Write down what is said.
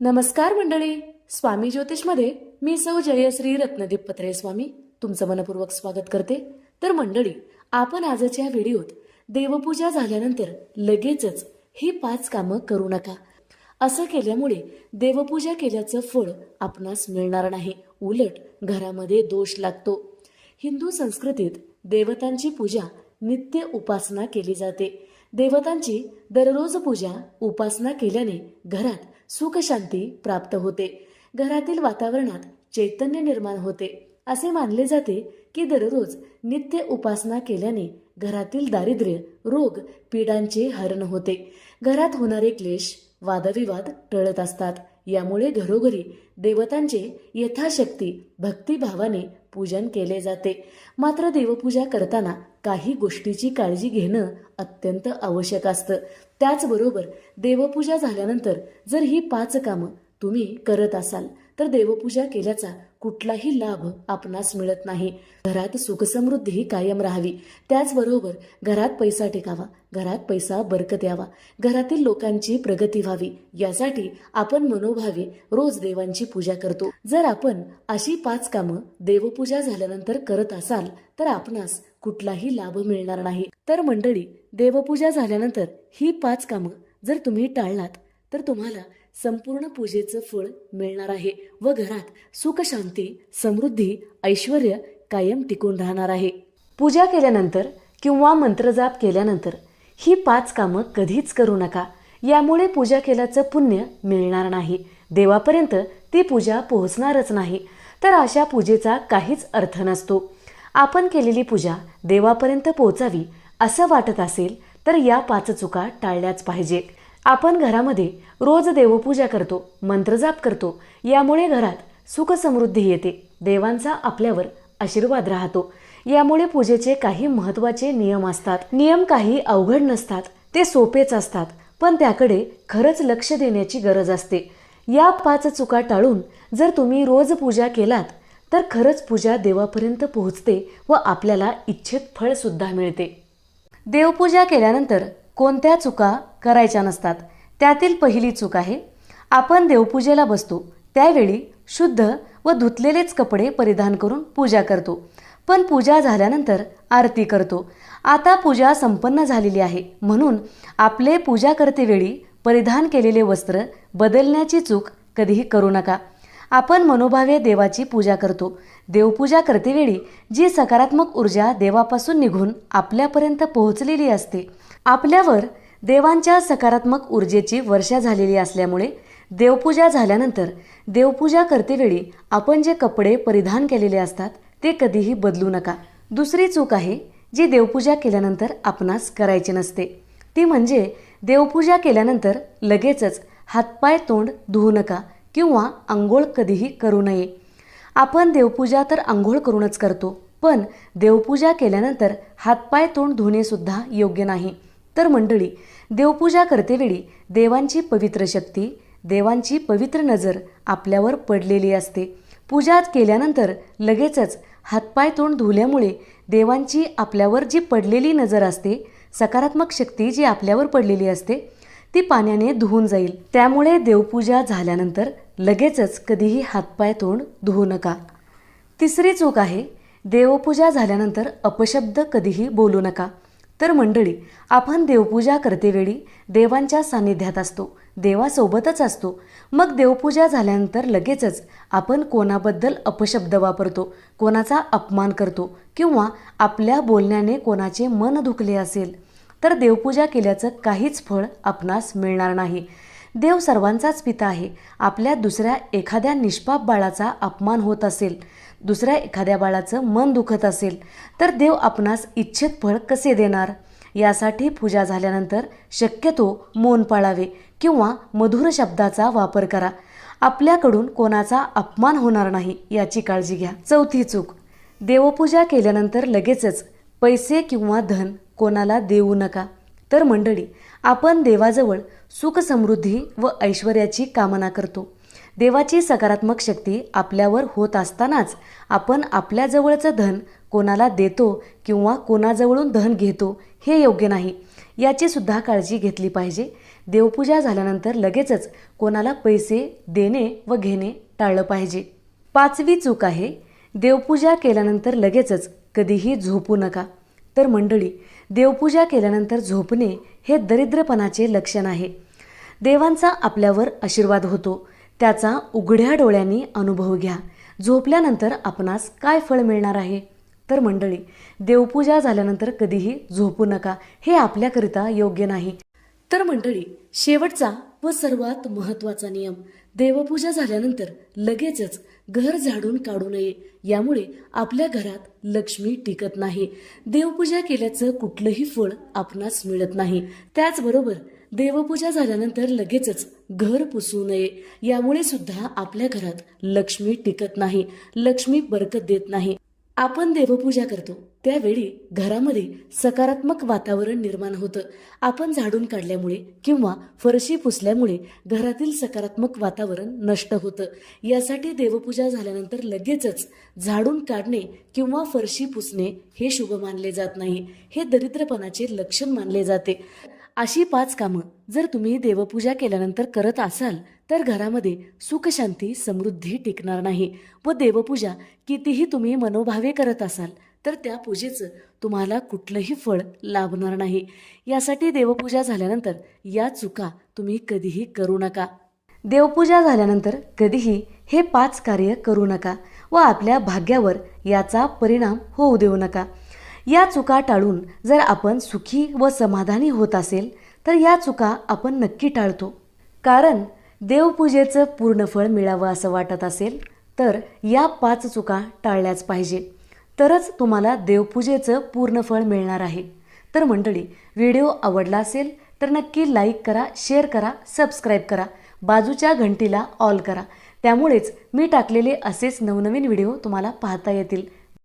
नमस्कार मंडळी स्वामी ज्योतिषमध्ये मी सौ जयश्री रत्नदीप पत्रे स्वामी तुमचं मनपूर्वक स्वागत करते. तर मंडळी आपण आजच्या व्हिडिओत देवपूजा झाल्यानंतर लगेचच ही पाच कामं करू नका. असं केल्यामुळे देवपूजा केल्याचं फळ आपणास मिळणार नाही. उलट घरामध्ये दोष लागतो. हिंदू संस्कृतीत देवतांची पूजा नित्य उपासना केली जाते. देवतांची दररोज पूजा उपासना केल्याने घरात सुखशांती प्राप्त होते. घरातील वातावरणात चैतन्य निर्माण होते. असे मानले जाते की दररोज नित्य उपासना केल्याने घरातील दारिद्र्य रोग पीडांचे हरण होते. घरात होणारे क्लेश वादविवाद टळत असतात. यामुळे घरोघरी देवतांचे यथाशक्ती भक्तिभावाने पूजन केले जाते. मात्र देवपूजा करताना काही गोष्टीची काळजी घेणं अत्यंत आवश्यक असतं. त्याचबरोबर देवपूजा झाल्यानंतर जर ही पाच कामं तुम्ही करत असाल तर देवपूजा केल्याचा कुठलाही लाभ आपणास मिळत नाही. घरात सुखसमृद्धी कायम राहावी. त्याचबरोबर घरात पैसा टिकावा घरात पैसा बरकत यावा घरातील लोकांची प्रगती व्हावी. यासाठी आपण मनोभावे रोज देवांची पूजा करतो. जर आपण अशी पाच कामं देवपूजा झाल्यानंतर करत असाल तर आपणास कुठलाही लाभ मिळणार नाही. तर मंडळी देवपूजा झाल्यानंतर ही पाच कामं जर तुम्ही टाळलात तर तुम्हाला संपूर्ण पूजेचं फळ मिळणार आहे व घरात सुख शांती समृद्धी ऐश्वर कायम टिकून राहणार आहे. पूजा केल्यानंतर किंवा मंत्रजाप केल्यानंतर ही पाच कामं कधीच करू नका. यामुळे पूजा केल्याचं पुण्य मिळणार नाही. देवापर्यंत ती पूजा पोहोचणारच नाही. तर अशा पूजेचा काहीच अर्थ नसतो. आपण केलेली पूजा देवापर्यंत पोहोचावी असं वाटत असेल तर या पाच चुका टाळल्याच पाहिजे आपण घरामध्ये रोज देवपूजा करतो मंत्रजाप करतो यामुळे घरात सुख समृद्धी येते देवांचा आपल्यावर आशीर्वाद राहतो. यामुळे पूजेचे काही महत्त्वाचे नियम असतात. नियम काही अवघड नसतात ते सोपेच असतात पण त्याकडे खरंच लक्ष देण्याची गरज असते. या पाच चुका टाळून जर तुम्ही रोज पूजा केलात तर खरंच पूजा देवापर्यंत पोहोचते व आपल्याला इच्छित फळसुद्धा मिळते. देवपूजा केल्यानंतर कोणत्या चुका करायच्या नसतात. त्यातील पहिली चूक आहे आपण देवपूजेला बसतो. त्यावेळी शुद्ध व धुतलेलेच कपडे परिधान करून पूजा करतो. पण पूजा झाल्यानंतर आरती करतो. आता पूजा संपन्न झालेली आहे. म्हणून आपले पूजा करतेवेळी परिधान केलेले वस्त्र बदलण्याची चूक कधीही करू नका. आपण मनोभावे देवाची पूजा करतो. देवपूजा करतेवेळी जी सकारात्मक ऊर्जा देवापासून निघून आपल्यापर्यंत पोहोचलेली असते. आपल्यावर देवांच्या सकारात्मक ऊर्जेची वर्षा झालेली असल्यामुळे देवपूजा झाल्यानंतर देवपूजा करतेवेळी आपण जे कपडे परिधान केलेले असतात ते कधीही बदलू नका. दुसरी चूक आहे जी देवपूजा केल्यानंतर आपणास करायची नसते. ती म्हणजे देवपूजा केल्यानंतर लगेचच हातपाय तोंड धुवू नका. किंवा आंघोळ कधीही करू नये. आपण देवपूजा तर आंघोळ करूनच करतो पण देवपूजा केल्यानंतर हातपाय तोंड धुणेसुद्धा योग्य नाही. तर मंडळी देवपूजा करतेवेळी देवांची पवित्र शक्ती देवांची पवित्र नजर आपल्यावर पडलेली असते. पूजा केल्यानंतर लगेचच हातपाय तोंड धुल्यामुळे देवांची आपल्यावर जी पडलेली नजर असते सकारात्मक शक्ती जी आपल्यावर पडलेली असते ती पाण्याने धुवून जाईल. त्यामुळे देवपूजा झाल्यानंतर लगेचच कधीही हातपाय तोंड धुवू नका. तिसरी चूक आहे देवपूजा झाल्यानंतर अपशब्द कधीही बोलू नका. तर मंडळी आपण देवपूजा करतेवेळी देवांच्या सान्निध्यात असतो देवासोबतच असतो. मग देवपूजा झाल्यानंतर लगेचच आपण कोणाबद्दल अपशब्द वापरतो कोणाचा अपमान करतो किंवा आपल्या बोलण्याने कोणाचे मन दुखले असेल तर देवपूजा केल्याचं काहीच फळ आपणास मिळणार नाही. देव सर्वांचाच पिता आहे. आपल्या दुसऱ्या एखाद्या निष्पाप बाळाचा अपमान होत असेल दुसऱ्या एखाद्या बाळाचं मन दुखत असेल तर देव आपणास इच्छित फळ कसे देणार? यासाठी पूजा झाल्यानंतर शक्यतो मौन पाळावे किंवा मधुर शब्दाचा वापर करा. आपल्याकडून कोणाचा अपमान होणार नाही याची काळजी घ्या. चौथी चूक. देवपूजा केल्यानंतर लगेचच पैसे किंवा धन कोणाला देऊ नका. तर मंडळी आपण देवाजवळ सुख समृद्धी व ऐश्वर्याची कामना करतो. देवाची सकारात्मक शक्ती आपल्यावर होत असतानाच आपण आपल्याजवळचं धन कोणाला देतो किंवा कोणाजवळून धन घेतो हे योग्य नाही. याची सुद्धा काळजी घेतली पाहिजे. देवपूजा झाल्यानंतर लगेचच कोणाला पैसे देणे व घेणे टाळलं पाहिजे. पाचवी चूक आहे देवपूजा केल्यानंतर लगेचच कधीही झोपू नका. तर मंडळी देवपूजा केल्यानंतर झोपणे हे दरिद्रपणाचे लक्षण आहे. देवांचा आपल्यावर आशीर्वाद होतो. त्याचा उघड्या डोळ्यांनी अनुभव घ्या. झोपल्यानंतर आपणास काय फळ मिळणार आहे? तर मंडळी देवपूजा झाल्यानंतर कधीही झोपू नका. हे आपल्याकरिता योग्य नाही. तर मंडळी शेवटचा व सर्वात महत्त्वाचा नियम. देवपूजा झाल्यानंतर लगेचच घर झाडून काढू नये. यामुळे आपल्या घरात लक्ष्मी टिकत नाही. देवपूजा केल्याचं कुठलंही फळ आपणास मिळत नाही. त्याचबरोबर देवपूजा झाल्यानंतर लगेचच घर पुसू नये. यामुळे सुद्धा आपल्या घरात लक्ष्मी टिकत नाही. लक्ष्मी बरकत देत नाही. आपण देवपूजा करतो. त्यावेळी घरामध्ये सकारात्मक वातावरण निर्माण होतं. आपण झाडून काढल्यामुळे किंवा फरशी पुसल्यामुळे घरातील सकारात्मक वातावरण नष्ट होतं. यासाठी देवपूजा झाल्यानंतर लगेचच झाडून काढणे किंवा फरशी पुसणे हे शुभ मानले जात नाही. हे दरिद्रपणाचे लक्षण मानले जाते. अशी पाच कामं जर तुम्ही देवपूजा केल्यानंतर करत असाल तर घरामध्ये सुखशांती समृद्धी टिकणार नाही व देवपूजा कितीही तुम्ही मनोभावे करत असाल तर त्या पूजेचं तुम्हाला कुठलंही फळ लाभणार नाही. यासाठी देवपूजा झाल्यानंतर या चुका तुम्ही कधीही करू नका. देवपूजा झाल्यानंतर कधीही हे पाच कार्य करू नका व आपल्या भाग्यावर याचा परिणाम होऊ देऊ नका. या चुका टाळून जर आपण सुखी व समाधानी होत असेल तर या चुका आपण नक्की टाळतो. कारण देवपूजेचं पूर्ण फळ मिळावं असं वाटत असेल तर या पाच चुका टाळल्याच पाहिजे. तरच तुम्हाला देवपूजेचं पूर्ण फळ मिळणार आहे. तर मंडळी व्हिडिओ आवडला असेल तर नक्की लाईक करा शेअर करा सबस्क्राईब करा बाजूच्या घंटीला ऑल करा. त्यामुळेच मी टाकलेले असेच नवनवीन व्हिडिओ तुम्हाला पाहता येतील.